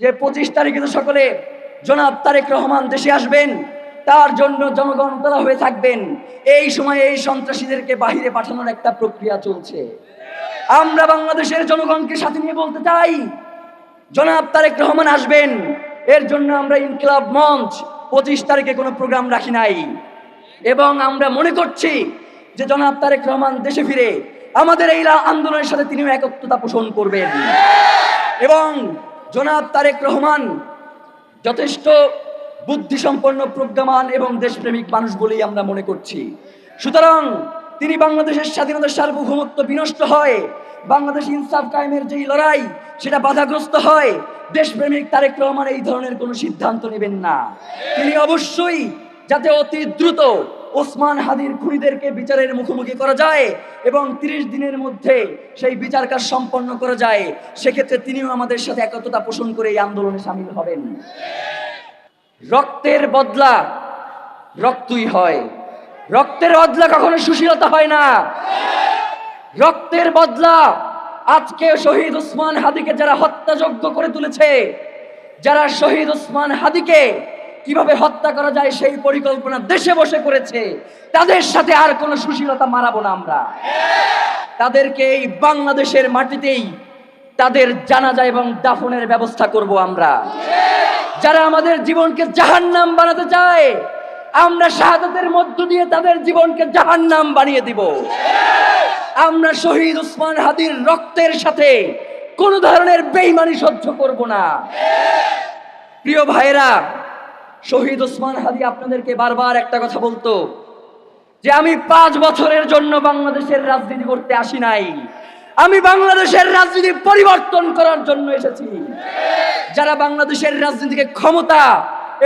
যে পঁচিশ তারিখে তো সকলে জনাব তারেক রহমান দেশে আসবেন, তার জন্য জনগণ তোলা হয়ে থাকবেন। এই সময়ে এই সন্ত্রাসীদেরকে বাহিরে পাঠানোর একটা প্রক্রিয়া চলছে। আমরা বাংলাদেশের জনগণকে সাথে নিয়ে বলতে চাই, জনাব তারেক রহমান আসবেন, এর জন্য আমরা ইনকিলাব মঞ্চ পঁচিশ তারিখে কোনো প্রোগ্রাম রাখি নাই। এবং আমরা মনে করছি যে জনাব তারেক রহমান দেশে ফিরে আমাদের এই আন্দোলনের সাথে তিনিও একত্রতা পোষণ করবেন। এবং জনাব তারেক রহমান, যথেষ্ট বুদ্ধিসম্পন্ন, প্রজ্ঞামান এবং দেশপ্রেমিক মানুষ বলেই আমরা মনে করছি। সুতরাং তিনি বাংলাদেশের স্বাধীনতার সার্বভৌমত্ব বিনষ্ট হয়, বাংলাদেশ ইনসাফ কায়েমের যেই লড়াই, সেটা বাধাগ্রস্ত হয়, দেশপ্রেমিক তারেক রহমান এই ধরনের কোনো সিদ্ধান্ত নেবেন না। তিনি অবশ্যই যাতে অতি দ্রুত ওসমান হাদির খুনিদেরকে বিচারের মুখোমুখি করা যায় এবং তিরিশ দিনের মধ্যে সেই বিচার কাজ সম্পন্ন করা যায়, সেক্ষেত্রে তিনিও আমাদের সাথে একত্রতা পোষণ করে এই আন্দোলনে সামিল হবেন। রক্তের বদলা রক্তই হয়। রক্তের বদলা কখনো সুশীলতা হয় না। রক্তের বদলা আজকে শহীদ উসমান হাদিকে যারা হত্যাযোগ্য করে তুলেছে, যারা শহীদ উসমান হাদিকে কীভাবে হত্যা করা যায় সেই পরিকল্পনা দেশে বসে করেছে, তাদের সাথে আর কোনো সুশীলতা মারাবো না আমরা। তাদেরকে এই বাংলাদেশের মাটিতেই তাদের জানাজা এবং দাফনের ব্যবস্থা করব আমরা। যারা আমাদের জীবনকে জাহান্নাম বানাতে চায়, আমরা শাহাদাতের মধ্য দিয়ে তাদের জীবনকে জাহান্নাম বানিয়ে দিব। আমরা শহীদ উসমান হাদির রক্তের সাথে কোন ধরনের বেইমানি সহ্য করব না। প্রিয় ভাইরা শহীদ ওসমান হাদি আপনাদেরকে বারবার একটা কথা বলতো যে আমি পাঁচ বছরের জন্য বাংলাদেশের রাজনীতি করতে আসি নাই। আমি বাংলাদেশের রাজনীতি পরিবর্তন করার জন্য এসেছি। যারা বাংলাদেশের রাজনীতিকে ক্ষমতা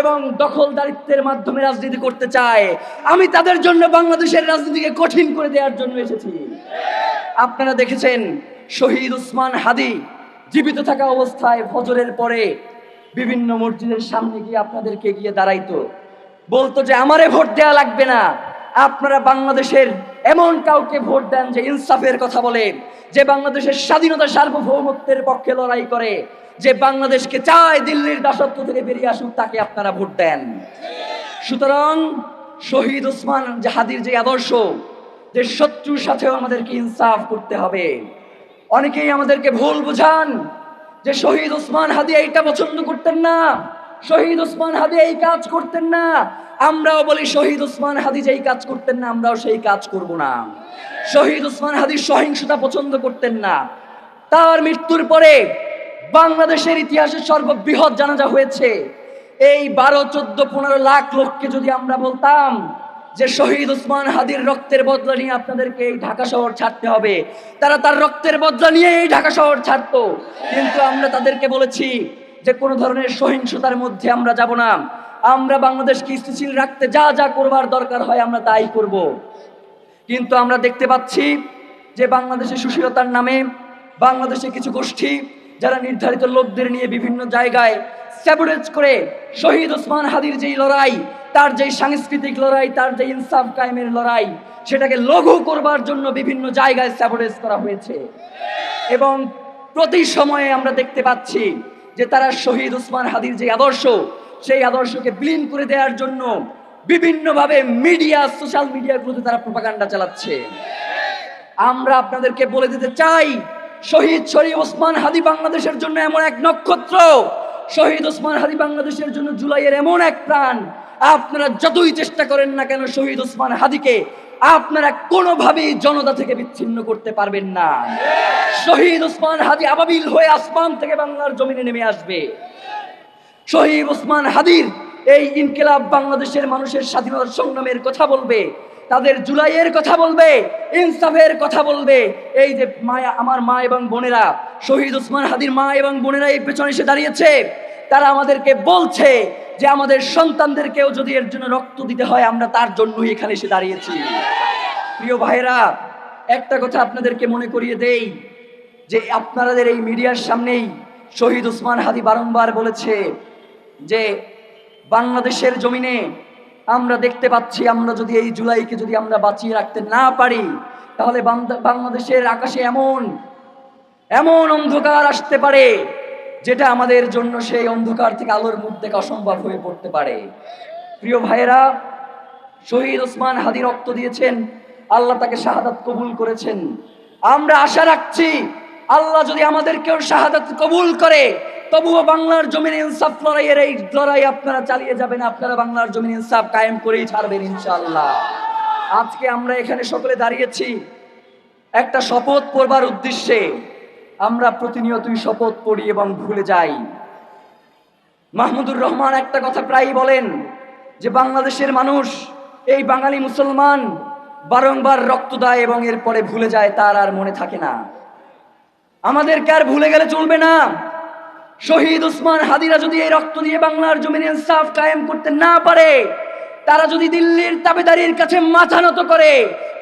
এবং দখলদারিত্বের মাধ্যমে রাজনীতি করতে চায়, আমি তাদের জন্য বাংলাদেশের রাজনীতিকে কঠিন করে দেওয়ার জন্য এসেছি। আপনারা দেখেছেন, শহীদ উসমান হাদি জীবিত থাকা অবস্থায় ফজরের পরে বিভিন্ন মসজিদের সামনে গিয়ে আপনাদেরকে গিয়ে দাঁড়াইতো। বলতো যে, আমারে ভোট দেওয়া লাগবে না। আপনারা বাংলাদেশের এমন কাউকে ভোট দেন যে ইনসাফের কথা বলে যে বাংলাদেশের স্বাধীনতা সার্বভৌমত্বের পক্ষে লড়াই করে, যে বাংলাদেশকে চায় দিল্লির দাসত্ব থেকে বেরিয়ে আসুক, তাকে আপনারা ভোট দেন। সুতরাং শহীদ ওসমান জাহাদির যে আদর্শ, যে শত্রুর সাথেও আমাদেরকে ইনসাফ করতে হবে। অনেকেই আমাদেরকে ভুল বুঝান যে শহীদ ওসমান হাদি এইটা পছন্দ করতেন না, শহীদ ওসমান হাদি এই কাজ করতেন না। আমরাও বলি, শহীদ ওসমান হাদি যেই কাজ করতেন না, আমরাও সেই কাজ করব না। শহীদ ওসমান হাদি সহিংসতা পছন্দ করতেন না। তার মৃত্যুর পরে বাংলাদেশের ইতিহাসে সর্ববৃহৎ জানাজা হয়েছে। এই বারো, চোদ্দ, পনেরো লাখ লোককে যদি আমরা বলতাম যে শহীদ উসমান হাদির রক্তের বদলা নিয়ে আপনাদেরকে এই ঢাকা শহর ছাড়তে হবে। তারা তার রক্তের বদলা নিয়ে এই ঢাকা শহর ছাড়তো। কিন্তু আমরা তাদেরকে বলেছি যে কোনো ধরনের সহিংসতার মধ্যে আমরা যাব না। আমরা বাংলাদেশকে স্থিতিশীল রাখতে যা যা করবার দরকার হয় আমরা তাই করব। কিন্তু আমরা দেখতে পাচ্ছি যে বাংলাদেশে সুশীলতার নামে বাংলাদেশে কিছু গোষ্ঠী, যারা নির্ধারিত লোকদের নিয়ে বিভিন্ন জায়গায় স্যাবোটেজ করে শহীদ ওসমান হাদির যেই লড়াই তার যেই সাংস্কৃতিক লড়াই, তার যে ইনসাফ কায়েমের লড়াই, সেটাকে লঘু করবার জন্য বিভিন্ন জায়গায় স্যাবোটেজ করা হয়েছে। এবং প্রতি সময়ে আমরা দেখতে পাচ্ছি যে তারা শহীদ উসমান হাদির যে আদর্শ, সেই আদর্শকে বিলীন করে দেওয়ার জন্য বিভিন্নভাবে মিডিয়া, সোশ্যাল মিডিয়াগুলোতে তারা প্রপাগান্ডা চালাচ্ছে। আমরা আপনাদেরকে বলে দিতে চাই, শহীদ শরীফ ওসমান হাদি বাংলাদেশের জন্য এমন এক নক্ষত্র, শহীদ ওসমান হাদি বাংলাদেশের জন্য জুলাইয়ের এমন এক প্রাণ আপনারা যতই চেষ্টা করেন না কেন শহীদ ওসমান হাদিকে, আপনারা কোনোভাবেই জনতা থেকে বিচ্ছিন্ন করতে পারবেন না। শহীদ ওসমান হাদি আবাবিল হয়ে আসমান থেকে বাংলার জমিনে নেমে আসবে। শহীদ ওসমান হাদির এই ইনকিলাব বাংলাদেশের মানুষের স্বাধীনতা সংগ্রামের কথা বলবে, তাদের জুলাইয়ের কথা বলবে, ইনসাফের কথা বলবে। এই যে মায়া, আমার মা এবং বোনেরা, শহীদ ওসমান হাদির মা এবং বোনেরা এই পেছনে এসে দাঁড়িয়েছে, তারা আমাদেরকে বলছে যে আমাদের সন্তানদেরকেও যদি এর জন্য রক্ত দিতে হয়, আমরা তার জন্যই এখানে এসে দাঁড়িয়েছি। প্রিয় ভাইরা একটা কথা আপনাদেরকে মনে করিয়ে দেই, যে আপনাদের এই মিডিয়ার সামনেই শহীদ উসমান হাদি বারংবার বলেছে যে, বাংলাদেশের জমিনে আমরা দেখতে পাচ্ছি, আমরা যদি এই জুলাইকে যদি আমরা বাঁচিয়ে রাখতে না পারি, তাহলে বাংলা- বাংলাদেশের আকাশে এমন এমন অন্ধকার আসতে পারে যেটা আমাদের জন্য সেই অন্ধকার থেকে আলোর মুখ থেকে অসম্ভব হয়ে পড়তে পারে। প্রিয় ভাইয়েরা, শহীদ ওসমান হাদি রক্ত দিয়েছেন, আল্লাহ তাকে শাহাদাত কবুল করেছেন। আমরা আশা রাখছি, আল্লাহ যদি আমাদেরকেও শাহাদাত কবুল করে, তবুও বাংলার জমিন ইনসাফ লড়াইয়ের এই লড়াই আপনারা চালিয়ে যাবেন, আপনারা বাংলার জমিন ইনসাফ কায়েম করেই ছাড়বেন ইনশাআল্লাহ। আজকে আমরা এখানে সকলে দাঁড়িয়েছি একটা শপথ করবার উদ্দেশ্যে। আমরা প্রতিনিয়তই শপথ পড়ি এবং ভুলে যাই। মাহমুদুর রহমান একটা কথা প্রায়ই বলেন যে, বাংলাদেশের মানুষ, এই বাঙালি মুসলমান বারংবার রক্ত দেয় এবং এরপরে ভুলে যায়, তার আর মনে থাকে না। আমাদেরকে আর ভুলে গেলে চলবে না। শহীদ উসমান হাদিরা যদি এই রক্ত দিয়ে বাংলার জমিনে ইনসাফ কায়েম করতে না পারে তারা যদি দিল্লির তাবেদারির কাছে মাথা নত করে,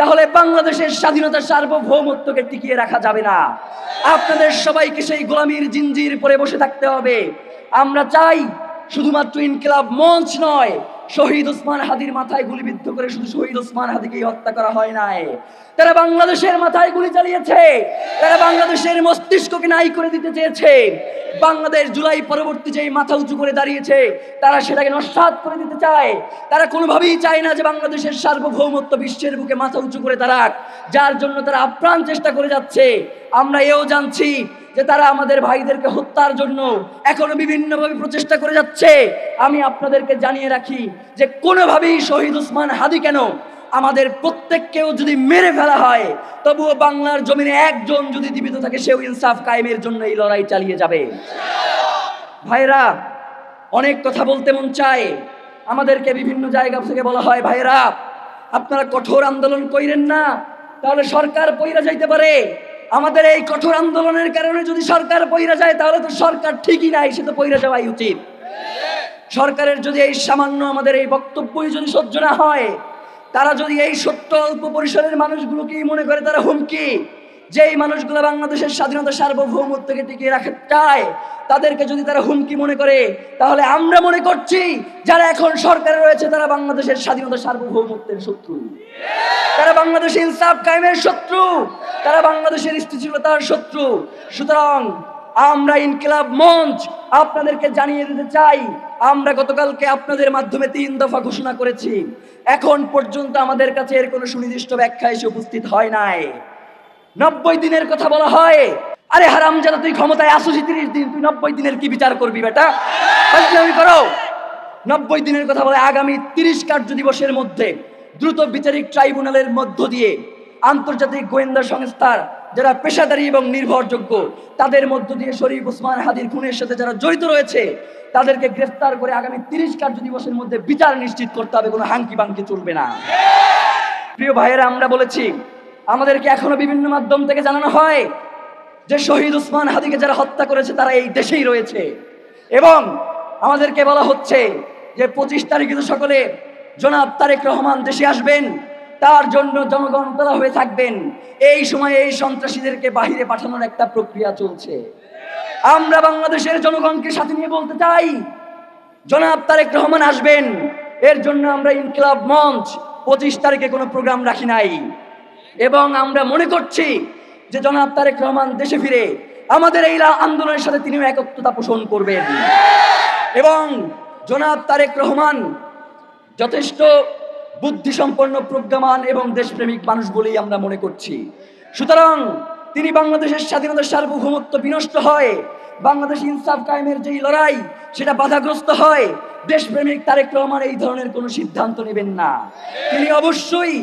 তাহলে বাংলাদেশের স্বাধীনতার সার্বভৌমত্বকে টিকিয়ে রাখা যাবে না। আপনাদের সবাইকে সেই গোলামির জিঞ্জির পরে বসে থাকতে হবে। আমরা চাই শুধুমাত্র ইনকিলাব মঞ্চ নয়, শহীদ ওসমান হাদির মাথায় গুলিবিদ্ধ করে শুধু শহীদ ওসমান হাদিকেই হত্যা করা হয় নাই। তারা বাংলাদেশের মাথায় গুলি চালিয়েছে। তারা বাংলাদেশের মস্তিষ্ককে নাই করে দিতে চেয়েছে। বাংলাদেশ জুলাই পরবর্তী যে মাথা উঁচু করে দাঁড়িয়েছে, তারা সেটাকে নস্বাত করে দিতে চায়। তারা কোনোভাবেই চায় না যে বাংলাদেশের সার্বভৌমত্ব বিশ্বের বুকে মাথা উঁচু করে দাঁড়াক। যার জন্য তারা আপ্রাণ চেষ্টা করে যাচ্ছে। আমরা এও জানছি যে তারা আমাদের ভাইদেরকে হত্যার জন্য এখনও বিভিন্নভাবে প্রচেষ্টা করে যাচ্ছে। আমি আপনাদেরকে জানিয়ে রাখি যে কোনোভাবেই শহীদ উসমান হাদি কেন আমাদের প্রত্যেককেও যদি মেরে ফেলা হয়, তবুও বাংলার জমিনে একজন যদি জীবিত থাকে, সেও ইনসাফ কায়েমের জন্য এই লড়াই চালিয়ে যাবে। ভাইরা অনেক কথা বলতে মন চায়। আমাদেরকে বিভিন্ন জায়গা থেকে বলা হয় ভাইরা আপনারা কঠোর আন্দোলন কইরেন না, তাহলে সরকার পইরা যাইতে পারে। আমাদের এই কঠোর আন্দোলনের কারণে যদি সরকার পইরা যায়, তাহলে তো সরকার ঠিকই নাই, সে তো পইরা যাওয়াই উচিত। সরকারের যদি এই সামান্য আমাদের এই বক্তব্যই যদি সহ্য না হয় তারা যদি এই সত্য অল্প পরিসরের মানুষগুলোকেই মনে করে, তারা হুমকি। যেই মানুষগুলো বাংলাদেশের স্বাধীনতা সার্বভৌমত্বকে টিকিয়ে রাখতে চায়, তাদেরকে যদি তারা হুমকি মনে করে, তাহলে আমরা মনে করছি যারা এখন সরকারে রয়েছে, তারা বাংলাদেশের স্বাধীনতা সার্বভৌমত্বের শত্রু। তারা বাংলাদেশের ইনসাফ কায়েমের শত্রু। তারা বাংলাদেশের স্থিতিশীলতার শত্রু। সুতরাং আমরা ইনকিলাব মঞ্চ আপনাদেরকে জানিয়ে দিতে চাই, আমরা গতকালকে আপনাদের মাধ্যমে তিন দফা ঘোষণা করেছি। এখন পর্যন্ত আমাদের কাছে এর কোনো সুনির্দিষ্ট ব্যাখ্যা এসে উপস্থিত হয় নাই। নব্বই দিনের কথা বলা হয়, আরে হারাম যারা তুই ক্ষমতায় আসুছি তিরিশ দিন, তুই নব্বই দিনের কি বিচার করবি বেটা? করো। নব্বই দিনের কথা বলে আগামী তিরিশ কার্য দিবসের মধ্যে দ্রুত বিচারিক ট্রাইব্যুনালের মধ্য দিয়ে আন্তর্জাতিক গোয়েন্দা সংস্থার যারা পেশাদারী এবং নির্ভরযোগ্য, তাদের মধ্য দিয়ে শরীফ ওসমান হাদির খুনের সাথে যারা জড়িত রয়েছে, তাদেরকে গ্রেফতার করে আগামী তিরিশ কার্য দিবসের মধ্যে বিচার নিশ্চিত করতে হবে, কোনো হাঙ্কি বাঙ্কি চলবে না। প্রিয় ভাইয়েরা, আমরা বলেছি, আমাদেরকে এখনও বিভিন্ন মাধ্যম থেকে জানানো হয় যে শহীদ উসমান হাদিকে যারা হত্যা করেছে, তারা এই দেশেই রয়েছে। এবং আমাদেরকে বলা হচ্ছে যে পঁচিশ তারিখে তো সকলে, জনাব তারেক রহমান দেশে আসবেন তার জন্য জনগণ তোলা হয়ে থাকবেন। এই সময়ে এই সন্ত্রাসীদেরকে বাহিরে পাঠানোর একটা প্রক্রিয়া চলছে। আমরা বাংলাদেশের জনগণকে সাথে নিয়ে বলতে চাই, জনাব তারেক রহমান আসবেন। এর জন্য আমরা ইনকিলাব মঞ্চ পঁচিশ তারিখে কোনো প্রোগ্রাম রাখি নাই। এবং আমরা মনে করছি যে জনাব তারেক রহমান দেশে ফিরে আমাদের এই আন্দোলনের সাথে তিনিও একত্রতা পোষণ করবেন। এবং জনাব তারেক রহমান যথেষ্ট বুদ্ধিসম্পন্ন, প্রজ্ঞামান এবং দেশপ্রেমিক মানুষ বলেই আমরা মনে করছি। সুতরাং তিনি বাংলাদেশের স্বাধীনতার সার্বভৌমত্ব বিনষ্ট হয়, বাংলাদেশ ইনসাফ কায়েমের যেই লড়াই, সেটা বাধাগ্রস্ত হয়, দেশপ্রেমিক তারেক রহমান এই ধরনের কোনো সিদ্ধান্ত নেবেন না। তিনি অবশ্যই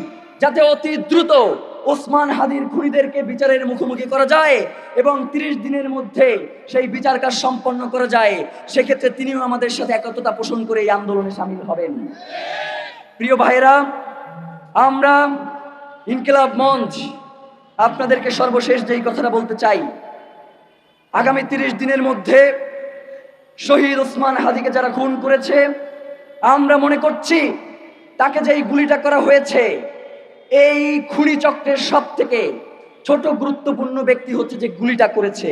যাতে অতি দ্রুত ওসমান হাদির খুনিদেরকে বিচারের মুখোমুখি করা যায় এবং তিরিশ দিনের মধ্যে সেই বিচার কাজ সম্পন্ন করা যায়, সেক্ষেত্রে তিনিও আমাদের সাথে একত্রতা পোষণ করে এই আন্দোলনে সামিল হবেন। প্রিয় ভাইরা আমরা ইনকিলাব মঞ্চ আপনাদেরকে সর্বশেষ যেই কথাটা বলতে চাই, আগামী তিরিশ দিনের মধ্যে শহীদ ওসমান হাদিকে যারা খুন করেছে, আমরা মনে করছি তাকে যেই গুলিটা করা হয়েছে, এই খুনি চক্রের সব থেকে ছোট গুরুত্বপূর্ণ ব্যক্তি হচ্ছে যে গুলিটা করেছে।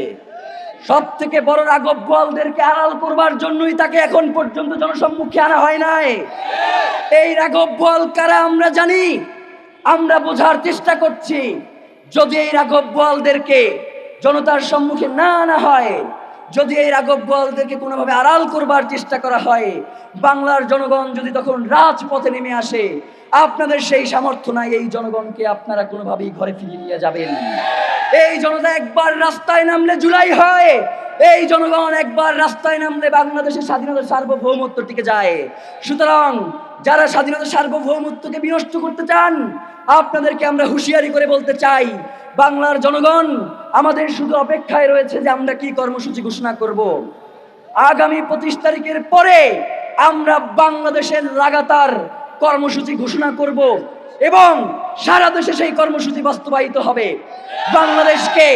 সব থেকে বড় রাঘব বোয়ালদেরকে আড়াল করবার জন্যই তাকে এখন পর্যন্ত জনসম্মুখে আনা হয় নাই। এই রাঘব বোয়াল কারা আমরা জানি, আমরা বোঝার চেষ্টা করছি। যদি এই রাঘব গোয়ালদেরকে জনতার সম্মুখে না আনা হয়, যদি এই রাঘব বোয়ালদেরকে কোনোভাবে আড়াল করবার চেষ্টা করা হয়, বাংলার জনগণ যদি তখন রাজপথে নেমে আসে, আপনাদের সেই সামর্থ্য নাই এই জনগণকে আপনারা কোনোভাবেই ঘরে ফিরিয়ে নিয়ে যাবেন। এই জনতা একবার রাস্তায় নামলে জুলাই হয়। এই জনগণ একবার রাস্তায় নামলে বাংলাদেশের স্বাধীনতা সার্বভৌমত্ব টিকে যায়। সুতরাং যারা স্বাধীনতা সার্বভৌমত্বকে বিনষ্ট করতে চান, আপনাদেরকে আমরা হুঁশিয়ারি করে বলতে চাই, বাংলার জনগণ, আমাদের শুধু অপেক্ষায় রয়েছে যে আমরা কি কর্মসূচি ঘোষণা করব। আগামী পঁচিশ তারিখের পরে আমরা বাংলাদেশের লাগাতার কর্মসূচি ঘোষণা করব। এবং সারা দেশে সেই কর্মসূচি বাস্তবায়িত হবে। বাংলাদেশকে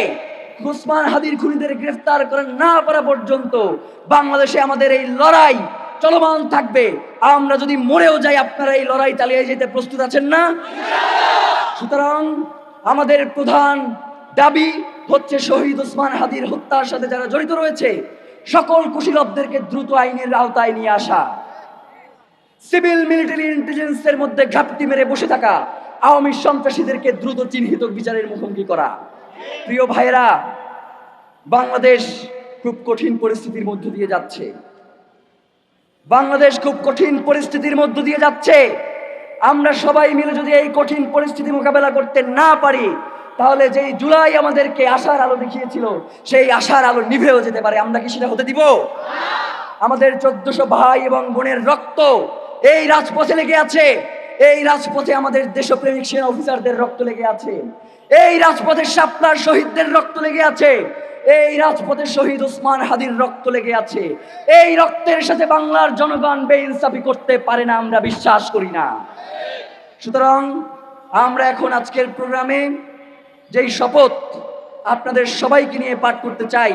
উসমান হাদির খুনিদের গ্রেফতার করে না পারা পর্যন্ত বাংলাদেশে আমাদের এই লড়াই চলমান থাকবে। আমরা যদি মরেও যাই, আপনারা এই লড়াই চালিয়ে যেতে প্রস্তুত আছেন না? সুতরাং আমাদের প্রধান দাবি হচ্ছে শহীদ ওসমান হাদির হত্যার সাথে যারা জড়িত রয়েছে, সকল কুশীলবদেরকে দ্রুত আইনের আওতায় নিয়ে আসা। সিভিল মিলিটারি ইন্টেলিজেন্সের মধ্যে ঘাপটি মেরে বসে থাকা আওয়ামী সন্ত্রাসীদেরকে দ্রুত চিহ্নিত বিচারের মুখোমুখি করা। প্রিয় ভাইয়েরা, বাংলাদেশ খুব কঠিন পরিস্থিতির মধ্য দিয়ে যাচ্ছে। বাংলাদেশ খুব কঠিন পরিস্থিতির মধ্য দিয়ে যাচ্ছে। আমরা সবাই মিলে যদি এই কঠিন পরিস্থিতি মোকাবেলা করতে না পারি, তাহলে যেই জুলাই আমাদেরকে আশার আলো দেখিয়েছিল, সেই আশার আলো নিভেও যেতে পারে। আমরা কি সেটা হতে দিব? আমাদের চোদ্দশো ভাই এবং বোনের রক্ত এই রাজপথে লেগে আছে। এই রাজপথে আমাদের দেশপ্রেমিক সেনা অফিসারদের রক্ত লেগে আছে। এই রাজপথে শাপলার শহীদদের রক্ত লেগে আছে। এই রাজপথে শহীদ ওসমান হাদির রক্ত লেগে আছে। এই রক্তের সাথে বাংলার জনগণ বেইনসাফি করতে পারে না, আমরা বিশ্বাস করি না। সুতরাং আমরা এখন আজকের প্রোগ্রামে যেই শপথ আপনাদের সবাইকে নিয়ে পাঠ করতে চাই